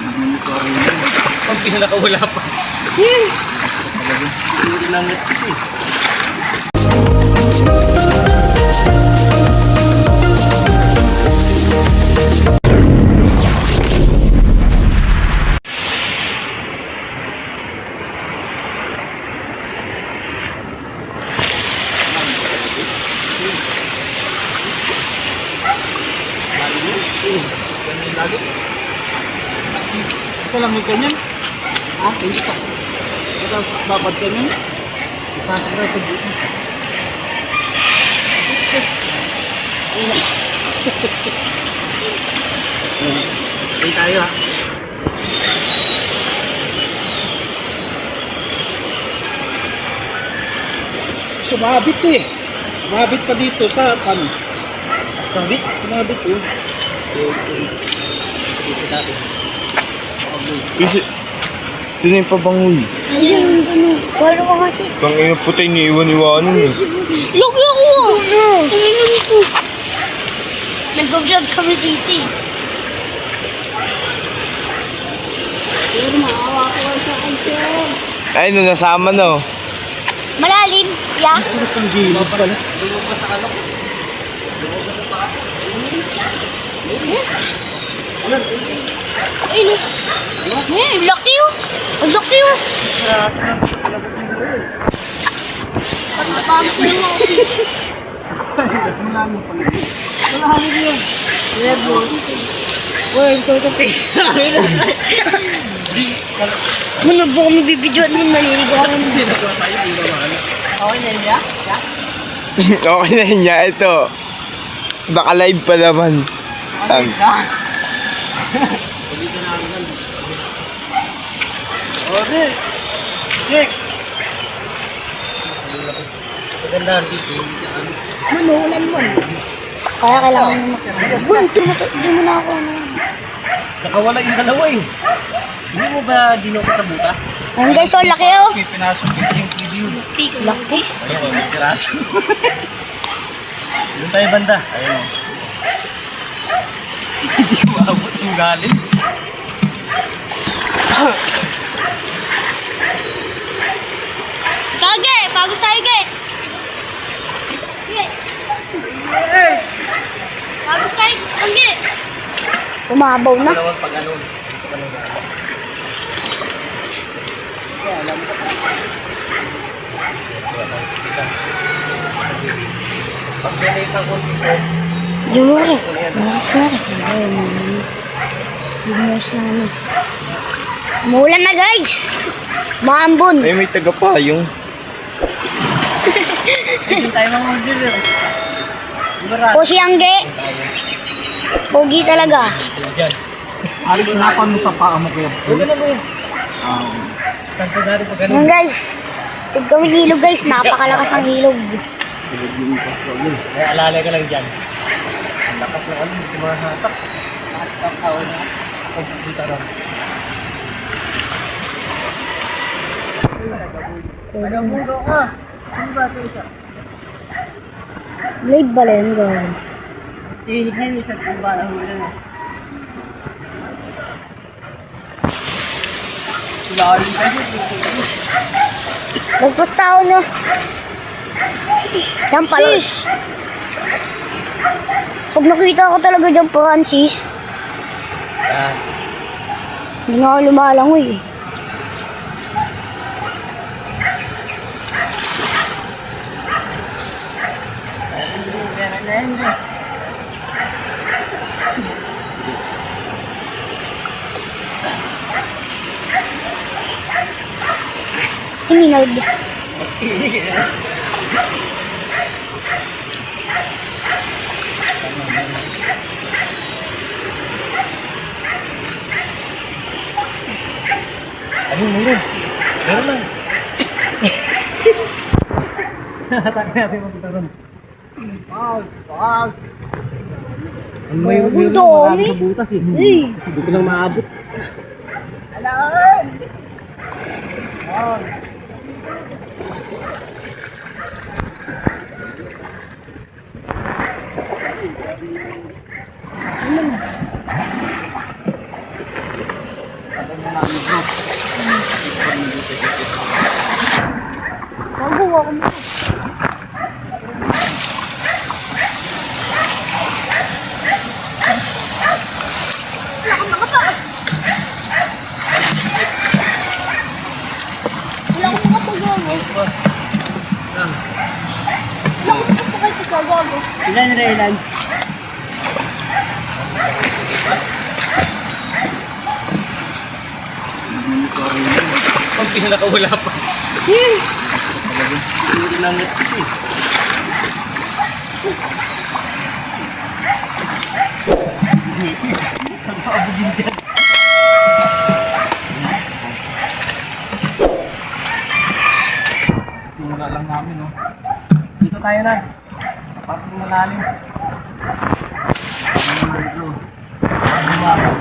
Pag pinakawala pa. Hindi namin kasi. Ito lang may ganyan. Ah, hindi pa. Ito, babad ganyan. Ipasok na sa buto. Hindi tayo ha. Sumabit eh. Sumabit pa dito sa pan. Sumabit? Sumabit eh. Okay, okay. Isa natin. Kasi, sino yung pabangoy? Ayun, ano. Wala ko kasi. Pang ina putay ni iwan-iwanan eh. Laki ako! Ano? Tingnan ko. Nag-vlog kami dito eh. Maawa ko sa akin. Ay, no, nasama na oh. Malalim, ya? Ang gilid pala. Ayun. Eh, laki oh. Ang laki oh. Ang pampi mo. Uy, ito ito. Muna po kami bibidyoan nun, maliligo kami. Sino ko tayo? Ba mahal? Okay na niya? okay na niya, ito. Naka-live pa naman. Ang, Dito na ako lang. Okay. Nick! Maganda dito. Hindi siya ano. Manulan mo. Kaya kailangan mo mas... Boy, hindi mo na ako ano. Nakawala yung dalawa eh. Hindi mo ba dinukot na buta? Ayun guys, oh, laki oh. Pinasok yung video. Laki. Ayun, may tiraso. Doon tayo banda. Ayun. Hindi maabot yung galing. Kage, bagus tayo, Ge. Ge. Bagus tayo, Kage. Umabaw na. Dalawang pag ano. Dito ka konti ko, Jumore. Malas na rin. Bumuhos na ano. Umulan na guys. Maambon. ay, may taga-payong. hindi tayo mga dealer. Marami O si Angge. tayo. Pogi talaga. Ari, hinapan mo sa paa mo kaya. Huwag na mo yun. Saan sa dari pa ganun? Yan guys. Pag kami ilog guys, napakalakas ang ilog. Ay, alalay ka lang dyan. Lakas ng ano, tumahatak. Taas ng tao na. Ako, dito lang. Nagabudo ka. Sino ba ito isa? Live ba lang gawin? Tihinig na yung isa kung ba ang huli na. Lalim kasi. Lagpas tao nyo. Yan pala. Pag nakita ko talaga dyan, Francis, Ah, hindi nga ako lumalangoy eh. Siminod. Ano, Meron lang. Taka natin magpunta ron. Wag, wag. Ang may Ang meron dami. marami sa butas eh. Eh. Kasi di ko lang maabot. Alaan! Ilan rin, ilan? Ang pinakawala pa. Hindi namin kasi. Tingnan lang namin, no? Dito tayo na. Parang malalim. Ano na ito? Ano?